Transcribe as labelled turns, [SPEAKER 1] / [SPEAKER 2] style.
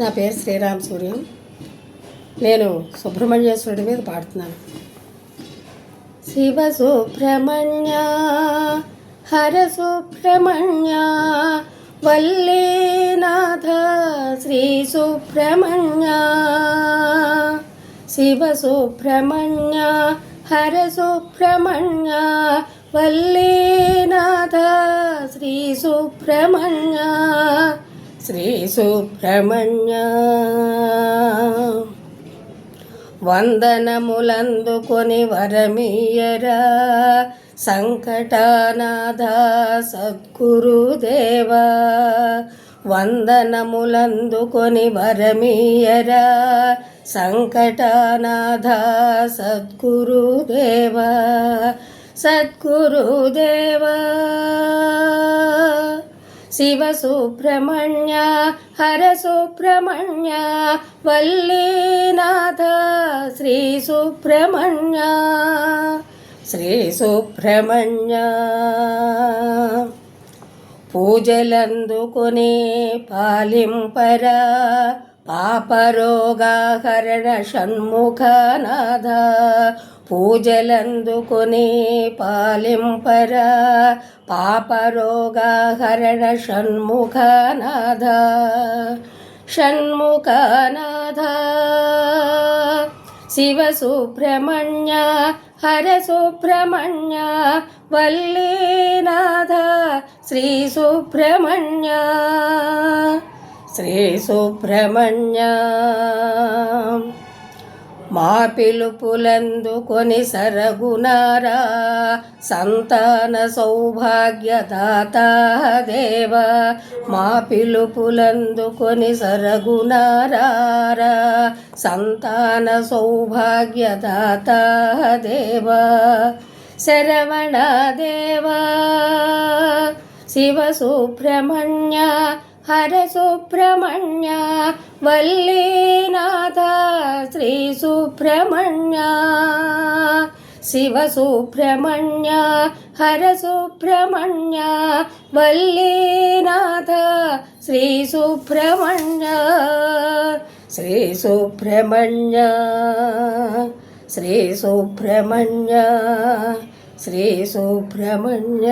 [SPEAKER 1] నా పేరు శ్రీరామ్ సూర్యం. నేను సుబ్రహ్మణ్యేశ్వరుడి మీద పాడుతున్నాను. శివ సుబ్రహ్మణ్య హర సుబ్రహ్మణ్య వల్లీనాథ శ్రీ సుబ్రహ్మణ్య. శివ సుబ్రహ్మణ్య హర సుబ్రహ్మణ్య వల్లీనాథ శ్రీ సుబ్రహ్మణ్య. శ్రీ సుబ్రహ్మణ్య వందనములందుకొని వరమీయరా సంకటానాథ సద్గురుదేవా. వందనములందుకొని వరమీయరా సంకటానాథ సద్గురుదేవా. సద్గురుదేవా. శివ సుబ్రహ్మణ్య హర సుబ్రహ్మణ్య వల్లీనాథ శ్రీ సుబ్రహ్మణ్య శ్రీ సుబ్రహ్మణ్య పూజలందుకునే పాలింపరా పాపరోగాహరణ షణ్ముఖనాథ పూజలందుకుని పాలింపరా పాపరోగాహరణ షణ్ముఖనాథ షణ్ముఖనాథ శివ సుబ్రహ్మణ్య హర సుబ్రహ్మణ్య వల్లీనాథ శ్రీ సుబ్రహ్మణ్య మా పిలుపులందుకొని సరగునారా సంతాన సౌభాగ్యదాత దేవ. మా పిలుపులందుకొని సరగునారా సంతాన సౌభాగ్యదాత దేవ. శరవణ దేవా శివ సుబ్రహ్మణ్య హర సుబ్రహ్మణ్య వల్లీనాథ శ్రీ సుబ్రహ్మణ్య శివ సుబ్రహ్మణ్య హర సుబ్రహ్మణ్య వల్లీనాథ శ్రీ సుబ్రహ్మణ్య శ్రీ సుబ్రహ్మణ్య శ్రీ సుబ్రహ్మణ్య శ్రీ సుబ్రహ్మణ్య